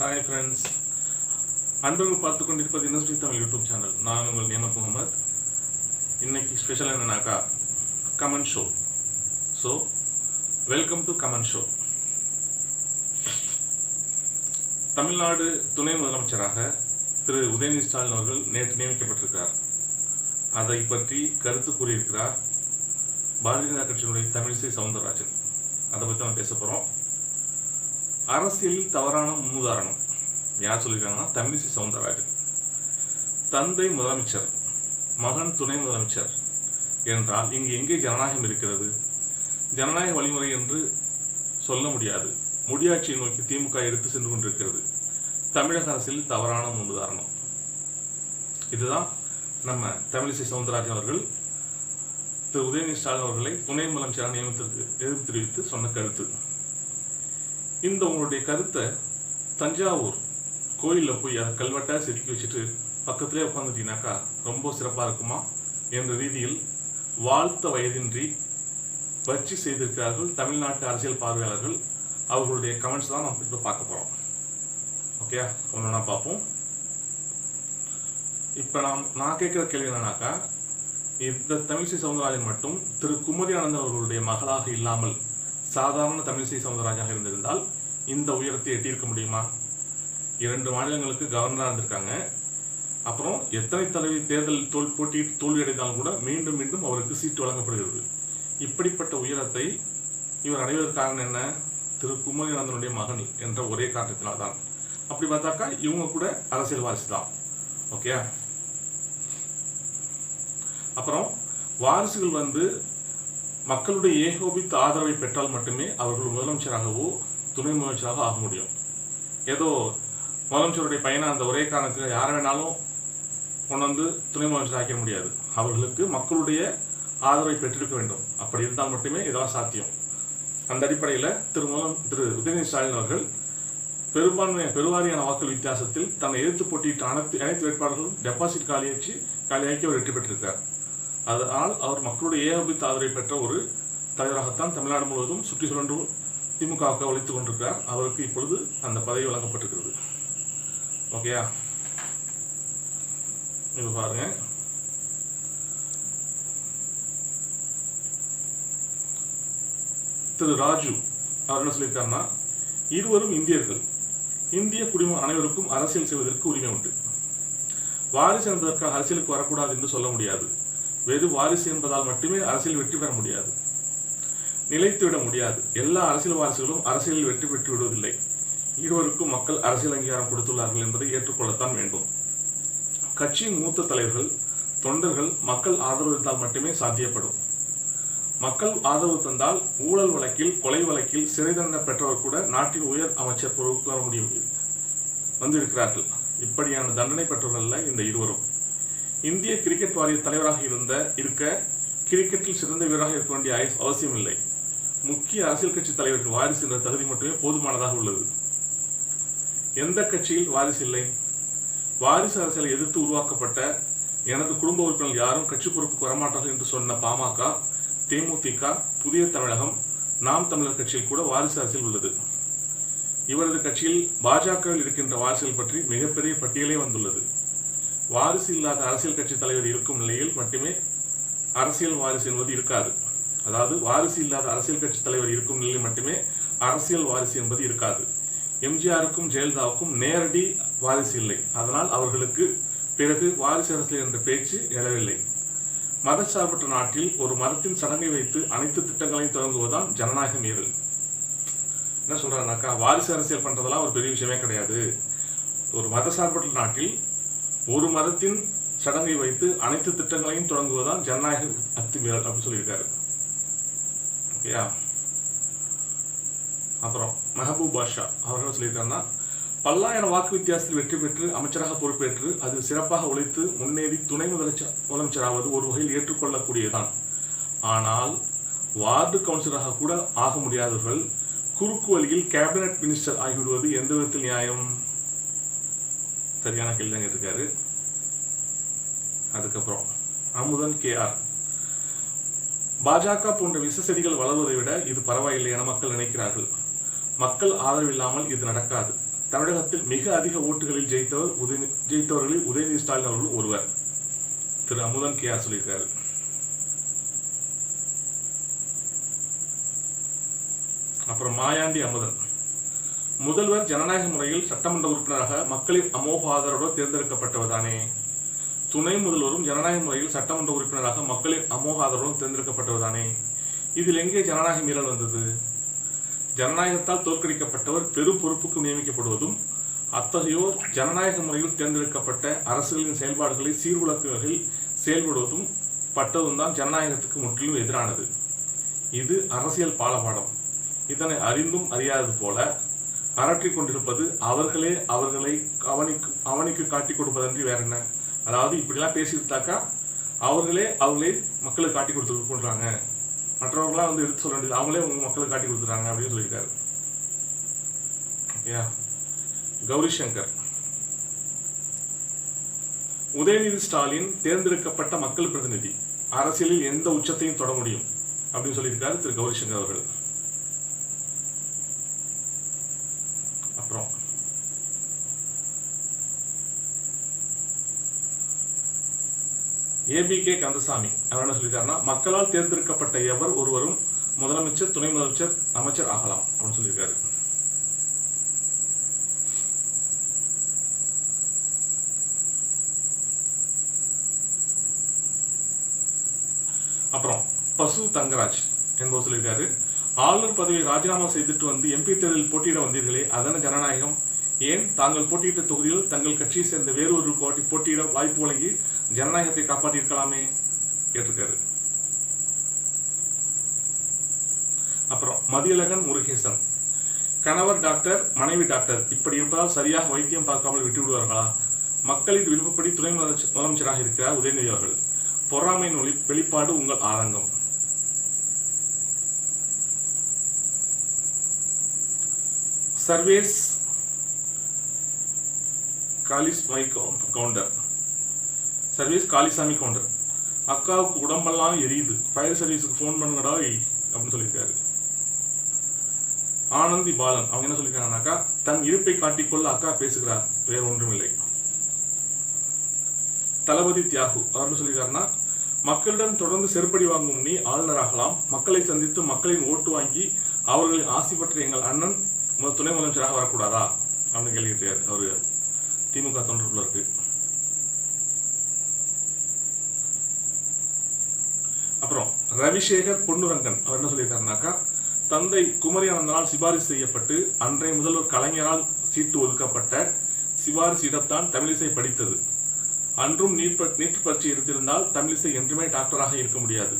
Hi friends அன்பர்கள் பார்த்து கொண்டிருப்பது இண்டஸ்ட்ரி தமிழ் யூடியூப் சேனல். நான் உங்கள் நியமத் முகமது. இன்னைக்கு ஸ்பெஷல் என்னன்னாக்கா common show so welcome to common show Tamilnadu துணை முதலமைச்சராக திரு உதயநிதி ஸ்டாலின் அவர்கள் நேற்று நியமிக்கப்பட்டிருக்கிறார். அதை பற்றி கருத்து கூறியிருக்கிறார் பாரதிய ஜனதா கட்சியினுடைய தமிழிசை சவுந்தரராஜன். அதை பற்றி நம்ம பேச போகிறோம் அரசியலில் தவறான முன்னுதாரணம். யார் சொல்லியிருக்காங்கன்னா தமிழிசை சவுந்தரராஜன். தந்தை முதலமைச்சர் மகன் துணை முதலமைச்சர் என்றால் இங்கு எங்கே ஜனநாயகம் இருக்கிறது? ஜனநாயக வழிமுறை என்று சொல்ல முடியாது. முடியாட்சியை நோக்கி திமுக எடுத்து சென்று கொண்டிருக்கிறது. தமிழக அரசியல் தவறான முன்னுதாரணம். இதுதான் நம்ம தமிழிசை சவுந்தரராஜன் அவர்கள் திரு உதயநிதி ஸ்டாலின் அவர்களை துணை முதலமைச்சராக நியமித்திற்கு எதிர்ப்பு தெரிவித்து சொன்ன கருத்து. இந்த உங்களுடைய கருத்தை தஞ்சாவூர் கோயிலில் போய் அதை கல்வெட்டாக செதுக்கி வச்சுட்டு பக்கத்திலே உட்காந்துட்டீங்கன்னாக்கா ரொம்ப சிறப்பாக இருக்குமா என்ற ரீதியில் வாழ்த்த வயதின்றி வச்சு செய்திருக்கிறார்கள் தமிழ்நாட்டு அரசியல் பார்வையாளர்கள். அவர்களுடைய கமெண்ட்ஸ் தான் நம்ம இப்போ பார்க்க போகிறோம் ஓகே ஒன்று பார்ப்போம். இப்போ நாம் நான் கேட்குற கேள்வி என்னன்னாக்கா இந்த தமிழிசை சவுந்தரராஜன் மட்டும் திரு குமரி ஆனந்தன் அவர்களுடைய மகளாக இல்லாமல் சாதாரண தமிழிசை சவுந்தரராஜாக இருந்திருந்தால் இந்த உயரத்தை எட்டியிருக்க முடியுமா? இரண்டு மாநிலங்களுக்கு கவர்னராக இருந்திருக்காங்க. அப்புறம் எத்தனை தலைவி தேர்தல் தோல் போட்டி தோல்வி அடைந்தாலும் கூட மீண்டும் மீண்டும் அவருக்கு சீட்டு வழங்கப்படுகிறது. இப்படிப்பட்ட உயரத்தை இவர் அடைவதற்கு காரணம் என்ன? திரு குமரிநாதனுடைய மகன் என்ற ஒரே காரணத்தினால்தான். அப்படி பார்த்தாக்கா இவங்க கூட அரசியல் வாரிசு தான் ஓகே அப்புறம் வாரிசுகள் வந்து மக்களுடைய ஏகோபித்த ஆதரவை பெற்றால் மட்டுமே அவர்கள் முதலமைச்சராகவோ துணை முதலமைச்சராக ஆக முடியும். ஏதோ முதலமைச்சருடைய பையனை அந்த ஒரே காரணத்தில் யாரை வேணாலும் கொண்டு வந்து துணை முதலமைச்சர் ஆக்க முடியாது. அவர்களுக்கு மக்களுடைய ஆதரவை பெற்றிருக்க வேண்டும். அப்படி இருந்தால் மட்டுமே இதெல்லாம் சாத்தியம். அந்த அடிப்படையில் திரு முதலம் திரு உதயநிதி ஸ்டாலின் அவர்கள் பெரும்பான்மை பெருவாரியான வாக்குகள் வித்தியாசத்தில் தன்னை எதிர்த்து போட்டியிட்ட அனைத்து அனைத்து வேட்பாளர்களும் டெபாசிட் காலியாச்சு காலியாக்கி அவர் வெற்றி பெற்றிருக்கார். அதனால் அவர் மக்களுடைய ஏகபித்த ஆதரவை பெற்ற ஒரு தலைவராகத்தான் தமிழ்நாடு முழுவதும் சுற்றி சுழன்று திமுகவுக்கு ஒழித்துக் கொண்டிருக்கிறார். அவருக்கு இப்பொழுது அந்த பதவி வழங்கப்பட்டிருக்கிறது. ஓகேயா இது பாருங்க. திரு ராஜு அவர் என்ன சொல்லியிருக்காருன்னா இருவரும் இந்தியர்கள். இந்திய குடிம அனைவருக்கும் அரசியல் செய்வதற்கு உரிமை உண்டு. வாரிசு என்பதற்காக அரசியலுக்கு வரக்கூடாது என்று சொல்ல முடியாது. வெறும் வாரிசு என்பதால் மட்டுமே அரசியல் வெற்றி பெற முடியாது. நிலைத்துவிட முடியாது. எல்லா அரசியல் வாரிசுகளும் அரசியலில் வெற்றி பெற்று விடுவதில்லை. இருவருக்கும் மக்கள் அரசியல் அங்கீகாரம் கொடுத்துள்ளார்கள் என்பதை ஏற்றுக்கொள்ளத்தான் வேண்டும். கட்சியின் மூத்த தலைவர்கள் தொண்டர்கள் மக்கள் ஆதரவு இருந்தால் மட்டுமே சாத்தியப்படும். மக்கள் ஆதரவு தந்தால் ஊழல் வழக்கில் கொலை வழக்கில் சிறை தண்டனை பெற்றவர் கூட நாட்டின் உயர் அமைச்சர் பொறுப்பு வர முடியும். வந்திருக்கிறார்கள். இப்படியான தண்டனை பெற்றவர்கள் இந்த இருவரும். இந்திய கிரிக்கெட் வாரிய தலைவராக இருந்த இருக்க கிரிக்கெட்டில் சிறந்த வீரராக இருக்க வேண்டிய அவசியம் இல்லை முக்கிய அரசியல் கட்சி தலைவருக்கு வாரிசு என்ற தகுதி மட்டுமே போதுமானதாக உள்ளது. எந்த கட்சியில் வாரிசு இல்லை? வாரிசு அரசியலை எதிர்த்து உருவாக்கப்பட்ட எனது குடும்ப உறுப்பினர்கள் யாரும் கட்சி பொறுப்புக்கு வரமாட்டார்கள் என்று சொன்ன பாமக தேமுதிக புதிய தமிழகம் நாம் தமிழர் கட்சியில் கூட வாரிசு அரசியல் உள்ளது. இவரது கட்சியில் பாஜகவில் இருக்கின்ற வாரிசுகள் பற்றி மிகப்பெரிய பட்டியலே வந்துள்ளது. வாரிசு இல்லாத அரசியல் கட்சி தலைவர் இருக்கும் நிலையில் மட்டுமே அரசியல் வாரிசு என்பது இருக்காது. அதாவது வாரிசு இல்லாத அரசியல் கட்சி தலைவர் இருக்கும் நிலையில் மட்டுமே அரசியல் வாரிசு என்பது இருக்காது. எம்ஜிஆருக்கும் ஜெயலலிதாவுக்கும் நேரடி வாரிசு இல்லை. அதனால் அவர்களுக்கு பிறகு வாரிசு அரசியல் என்ற பேச்சு எழவில்லை. மதச்சார்பற்ற நாட்டில் ஒரு மதத்தின் சடங்கை வைத்து அனைத்து திட்டங்களையும் தொடங்குவதுதான் ஜனநாயக மீறல். என்ன சொல்றாருனாக்கா வாரிசு அரசியல் பண்றதெல்லாம் ஒரு பெரிய விஷயமே கிடையாது. ஒரு மதசார்பற்ற நாட்டில் ஒரு மதத்தின் சடங்கை வைத்து அனைத்து திட்டங்களையும் தொடங்குவதுதான் ஜனநாயக அத்துமீறல் அப்படின்னு சொல்லியிருக்காரு. ஓகேயா அப்புறம் மெஹபூப் பாஷா அவர் என்ன சொல்லியிருக்காருன்னா பல்லாயிரம் வாக்கு வித்தியாசத்தில் வெற்றி பெற்று அமைச்சராக பொறுப்பேற்று அது சிறப்பாக உழைத்து முன்னேறி துணை முதலமைச்சர் முதலமைச்சராவது ஒரு வகையில் ஏற்றுக்கொள்ளக்கூடியதான் ஆனால் வார்டு கவுன்சிலராக கூட ஆக முடியாதவர்கள் குறுக்கு வழியில் கேபினட் மினிஸ்டர் ஆகிவிடுவது எந்த விதத்தில் நியாயம்? சரியான கேள்வி தான் இருக்காரு அதுக்கப்புறம் அமுதன் கே ஆர் பாஜக போன்ற விஷ செடிகள் வளர்வதை விட இது பரவாயில்லை என மக்கள் நினைக்கிறார்கள். மக்கள் ஆதரவு இல்லாமல் இது நடக்காது. தமிழகத்தில் மிக அதிக ஓட்டுகளில் ஜெயித்தவர் உதய ஜெயித்தவர்களில் உதயநிதி ஸ்டாலின் அவர்கள் ஒருவர். திரு அமுதன் கே ஆர் சொல்லியிருக்காரு. அப்புறம் மாயாண்டி அமுதன். முதல்வர் ஜனநாயக முறையில் சட்டமன்ற உறுப்பினராக மக்களின் அமோக ஆதரவோடு தேர்ந்தெடுக்கப்பட்டவர்தானே? துணை முதல்வரும் ஜனநாயக முறையில் சட்டமன்ற உறுப்பினராக மக்களின் அமோக ஆதரவோடு தேர்ந்தெடுக்கப்பட்டவர்தானே? இதில் எங்கே ஜனநாயக மீறல் வந்தது? ஜனநாயகத்தால் தோற்கடிக்கப்பட்டவர் பெரும் பொறுப்புக்கு நியமிக்கப்படுவதும் அத்தகையோர் ஜனநாயக முறையில் தேர்ந்தெடுக்கப்பட்ட அரசுகளின் செயல்பாடுகளை சீர்குலக்கும் வகையில் செயல்படுவதும் பட்டதும் தான் ஜனநாயகத்துக்கு முற்றிலும் எதிரானது. இது அரசியல் பாலபாடம். இதனை அறிந்தும் அறியாதது போல அரற்றிக் கொண்டிருப்பது அவர்களே அவர்களை அவனுக்கு அவனுக்கு காட்டிக் கொடுப்பதன்றி வேற என்ன அதாவது இப்படிலாம் பேசியிருந்தாக்கா அவர்களே அவர்களே மக்களுக்கு காட்டி கொடுத்து கொள்றாங்க மற்றவர்களாம் வந்து எடுத்து சொல்ல வேண்டியது அவங்களே உங்க மக்களுக்கு காட்டி கொடுத்துறாங்க அப்படின்னு சொல்லியிருக்காரு. ஓகேயா? கௌரி சங்கர் உதயநிதி ஸ்டாலின் தேர்ந்தெடுக்கப்பட்ட மக்கள் பிரதிநிதி. அரசியலில் எந்த உச்சத்தையும் தொட முடியும் அப்படின்னு சொல்லியிருக்காரு திரு கௌரி சங்கர் அவர்கள் அப்புறம் ஏபிகே கந்தசாமி. அவர் என்ன சொல்லியிருக்காருன்னா மக்களால் தேர்ந்தெடுக்கப்பட்ட எவர் ஒருவரும் முதலமைச்சர் துணை முதலமைச்சர் அமைச்சர் ஆகலாம் அப்படின்னு சொல்லியிருக்காரு. அப்புறம் பசு தங்கராஜ் என்பவர் சொல்லியிருக்காரு. ஆளுநர் பதவியை ராஜினாமா செய்துட்டு வந்து எம்பி தேர்தலில் போட்டியிட வந்தீர்களே அதன ஜனநாயகம்? ஏன் தாங்கள் போட்டியிட்ட தொகுதியில் தங்கள் கட்சியை சேர்ந்த வேறொரு போட்டி போட்டியிட வாய்ப்பு வழங்கி ஜனநாயகத்தை காப்பாற்றியிருக்கலாமே? கேட்டிருக்காரு. அப்புறம் மதியழகன் முருகேசன். கணவர் டாக்டர் மனைவி டாக்டர் இப்படி இருப்பதால் சரியாக வைத்தியம் பார்க்காமல் விட்டு விடுவார்களா மக்களின் விருப்பப்படி துணை முதலமைச்சராக இருக்கிறார் உதயநிதி அவர்கள். பொறாமையின் ஒளி வெளிப்பாடு உங்கள் ஆதங்கம். சர்வேஸ் காலிஸ்மை கவுண்டர். சர்வீஸ் காளிசாமி கவுண்டர் அக்காவுக்கு உடம்பெல்லாம் எரியுது. ஃபயர் சர்வீஸுக்கு ஃபோன் பண்ணுங்கடா அப்படின்னு சொல்லியிருக்காரு. ஆனந்தி பாலன் அவங்க என்ன சொல்லியிருக்காங்கனாக்கா தன் இருப்பை காட்டிக்கொள்ள அக்கா பேசுகிறார் வேற ஒன்றுமில்லை. தளபதி தியாகு அவர் சொல்லியிருக்காருன்னா மக்களிடம் தொடர்ந்து செருப்படி வாங்கும் நீ ஆளுநராகலாம். மக்களை சந்தித்து மக்களின் ஓட்டு வாங்கி அவர்களின் ஆசி பற்றி எங்கள் அண்ணன் துணை முதலமைச்சராக வரக்கூடாதா? அப்படின்னு கேள்வி அவர் அவரு. திமுக தொண்டர்குள்ள இருக்கு அப்புறம் ரவிசேகர் பொன்னுரங்கன் அவர் என்ன சொல்லியிருக்காருனாக்கா தந்தை குமரி அனந்தனால் சிபாரிசு செய்யப்பட்டு அன்றைய முதல்வர் கலைஞரால் சீட்டு ஒதுக்கப்பட்ட சிபாரிசு இடத்தான் தமிழிசை படித்தது. அன்றும் நீட் ப- நீட் பரீட்சை எடுத்திருந்தால் தமிழிசை என்றுமே டாக்டராக இருக்க முடியாது.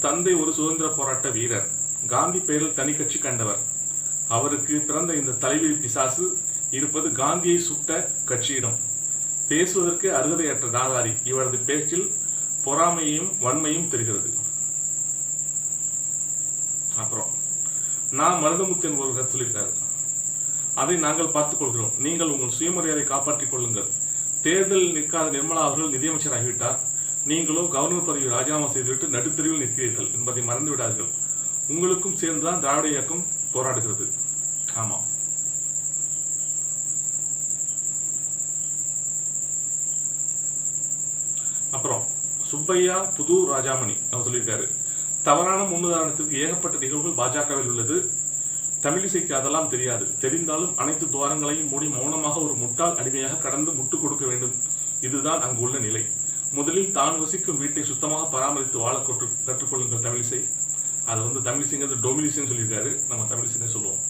தந்தை ஒரு சுதந்திர போராட்ட வீரர். காந்தி பெயரில் தனி கட்சி கண்டவர். அவருக்கு பிறந்த இந்த தலைவி பிசாசு இருப்பது காந்தியை சுட்ட கட்சியிடம். பேசுவதற்கு அருகதையற்ற நாதாரி. இவரது பேச்சில் பொறாமையும் வன்மையும் தெரிகிறது அப்புறம் நான் மருதமுத்தன் ஒரு கருத்து சொல்லியிருக்காரு. அதை நாங்கள் பார்த்துக் கொள்கிறோம் நீங்கள் உங்கள் சுயமரியாதை காப்பாற்றிக் கொள்ளுங்கள். தேர்தலில் நிற்காத நிர்மலா அவர்கள் நிதியமைச்சர் ஆகிவிட்டார் நீங்களோ கவர்னர் பதவியை ராஜினாமா செய்துவிட்டு நடுத்தெருவில் நிற்கிறீர்கள் என்பதை மறந்து விடாதீர்கள் உங்களுக்கும் சேர்ந்துதான் திராவிட இயக்கம் போராடுகிறது. ஆமா. அப்புறம் சுப்பையா புது ராஜாமணி அவர் சொல்லியிருக்காரு. தவறான முன்னுதாரணத்திற்கு ஏகப்பட்ட நிகழ்வுகள் பாஜகவில் உள்ளது. தமிழிசைக்கு அதெல்லாம் தெரியாது. தெரிந்தாலும் அனைத்து துவாரங்களையும் மூடி மௌனமாக ஒரு முட்டாள் அடிமையாக கடந்து முட்டு கொடுக்க வேண்டும். இதுதான் அங்கு உள்ள நிலை. முதலில் தான் வசிக்கும் வீட்டை சுத்தமாக பராமரித்து வாழ கற்று கற்றுக்கொள்ளுங்கள் தமிழிசை அதை வந்து தமிழிசைங்கிறது டொமிலிசைன்னு சொல்லியிருக்காரு. நம்ம தமிழிசைன்னு சொல்லுவோம்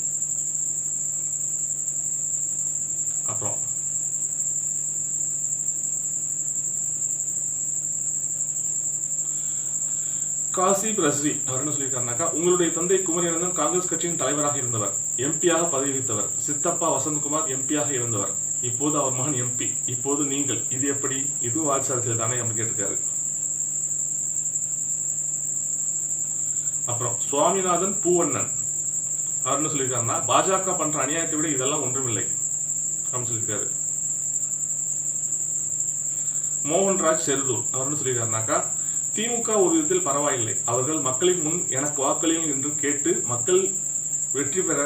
அப்புறம் காசிப் ரஸ்ரி அவர் என்ன சொல்லியிருக்காருனாக்கா உங்களுடைய தந்தை குமரியானந்தன் காங்கிரஸ் கட்சியின் தலைவராக இருந்தவர். எம்பியாக பதவி வகித்தவர் சித்தப்பா வசந்தகுமார் எம்பியாக இருந்தவர். இப்போது அவர் மகன் எம்பி. இப்போது நீங்கள். இது எப்படி? இதுவும் வாரிசு அரசியல் தானே அப்படின்னு கேட்டிருக்காரு. அப்புறம் சுவாமிநாதன் பூவண்ணன். அவர் என்ன சொல்லியிருக்காருன்னா பாஜக பண்ற அநியாயத்தை விட இதெல்லாம் ஒன்றுமில்லை. அப்படின்னு சொல்லியிருக்காரு. மோகன்ராஜ் செருதூர். அவர் என்ன சொல்லியிருக்காருனாக்கா திமுக ஒரு விதத்தில் பரவாயில்லை. அவர்கள் மக்களின் முன் எனக்கு வாக்களியும் என்று கேட்டு மக்கள் வெற்றி பெற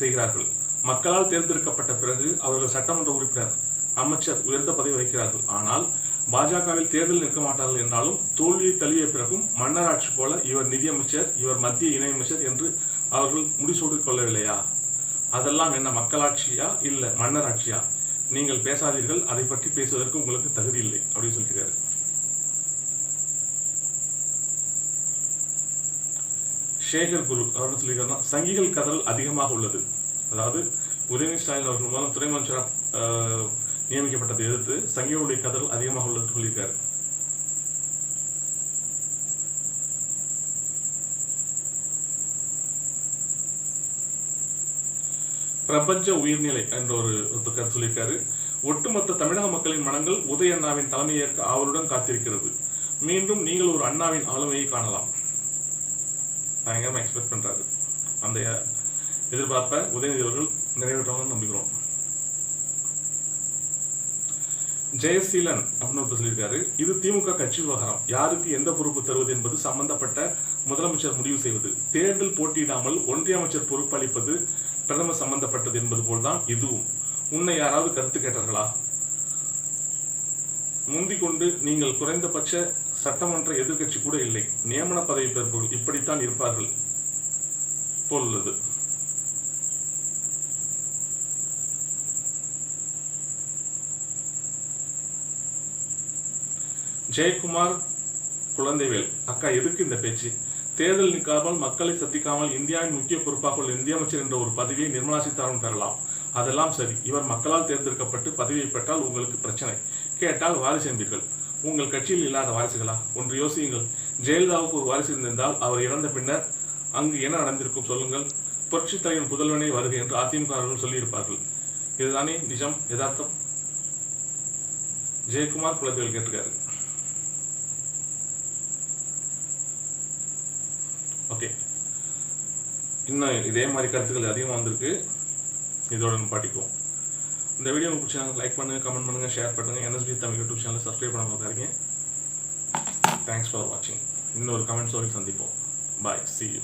செய்கிறார்கள். மக்களால் தேர்ந்தெடுக்கப்பட்ட பிறகு அவர்கள் சட்டமன்ற உறுப்பினர் அமைச்சர் உயர்ந்த பதவி வகிக்கிறார்கள். ஆனால் பாஜகவில் தேர்தல் நிற்க மாட்டார்கள் என்றாலும் தோல்வியை தழுவிய பிறகும் மன்னராட்சி போல இவர் நிதியமைச்சர் இவர் மத்திய இணையமைச்சர் என்று அவர்கள் முடிசூடு கொள்ளவில்லையா? அதெல்லாம் என்ன மக்களாட்சியா இல்ல மன்னராட்சியா நீங்கள் பேசாதீர்கள். அதை பற்றி பேசுவதற்கு உங்களுக்கு தகுதி இல்லை. அப்படின்னு சொல்கிறார். சேகர் குரு அவர் சொல்லியிருக்காருன்னா சங்கிகள் கதல் அதிகமாக உள்ளது. அதாவது உதயநிதி ஸ்டாலின் அவர்கள் மூலம் துறை அமைச்சராக நியமிக்கப்பட்டதை எதிர்த்து சங்கிகளுடைய கதல் அதிகமாக உள்ளது சொல்லியிருக்காரு. பிரபஞ்ச உயிர்நிலை என்ற ஒரு ஒரு கருத்து சொல்லியிருக்காரு. ஒட்டுமொத்த தமிழக மக்களின் மனங்கள் உதய அண்ணாவின் தலைமையேற்க ஆவலுடன் காத்திருக்கிறது. மீண்டும் நீங்கள் ஒரு அண்ணாவின் ஆளுமையை காணலாம். பயங்கரமாக எக்ஸ்பெக்ட் பண்ணுறாரு அந்த எதிர்பார்ப்பை உதயநிதி அவர்கள் நிறைவேற்றுவாங்கன்னு நம்புகிறோம். ஜெயசீலன் அப்படின்னு ஒருத்தர் சொல்லியிருக்காரு இது திமுக கட்சி விவகாரம். யாருக்கு எந்த பொறுப்பு தருவது என்பது சம்பந்தப்பட்ட முதலமைச்சர் முடிவு செய்வது. தேர்தல் போட்டியிடாமல் ஒன்றிய அமைச்சர் பொறுப்பு அளிப்பது பிரதமர் சம்பந்தப்பட்டது என்பது போல்தான் இதுவும். உன்னை யாராவது கருத்து கேட்டார்களா? முந்திக் கொண்டு நீங்கள் குறைந்தபட்ச சட்டமன்ற எதிர்க்கட்சி கூட இல்லை. நியமன பதவி பெறுபவர்கள் இப்படித்தான் இருப்பார்கள் போல் உள்ளது ஜெயக்குமார் குழந்தைவேல் அக்கா எதுக்கு இந்த பேச்சு? தேர்தல் நிற்காமல் மக்களை சந்திக்காமல் இந்தியாவின் முக்கிய பொறுப்பாக உள்ள இந்திய அமைச்சர் என்ற ஒரு பதவியை நிர்மலா சீதாராமன் பெறலாம் அதெல்லாம் சரி. இவர் மக்களால் தேர்ந்தெடுக்கப்பட்டு பதவியை பெற்றால் உங்களுக்கு பிரச்சனை. கேட்டால் வாரிசு என்பீர்கள் உங்கள் கட்சியில் இல்லாத வாரிசுகளா? ஒன்று யோசியுங்கள். ஜெயலலிதாவுக்கு ஒரு வாரிசு இருந்திருந்தால் அவர் இறந்த பின்னர் அங்கு என்ன நடந்திருக்கும் சொல்லுங்கள். புரட்சித் தலைவன் புதல்வனே வருக என்று அதிமுகவர்கள் சொல்லியிருப்பார்கள். இதுதானே நிஜம் யதார்த்தம்? ஜெயக்குமார் குலதேவல் கேட்டிருக்காரு. ஓகே. இன்னும் இதே மாதிரி கருத்துக்கள் அதிகமாக வந்திருக்கு. இதோட பாட்டிக்குவோம் இந்த வீடியோ உங்களுக்கு பிடிச்சாங்க லைக் பண்ணுங்கள் கமெண்ட் பண்ணுங்கள் ஷேர் பண்ணுங்கள் NSP Tamil YouTube channel subscribe பண்ண பார்க்காதீங்க தேங்க்ஸ் ஃபார் வாட்சிங் இன்னொரு கமெண்ட் சொல்லி சந்திப்போம். பாய் சி யூ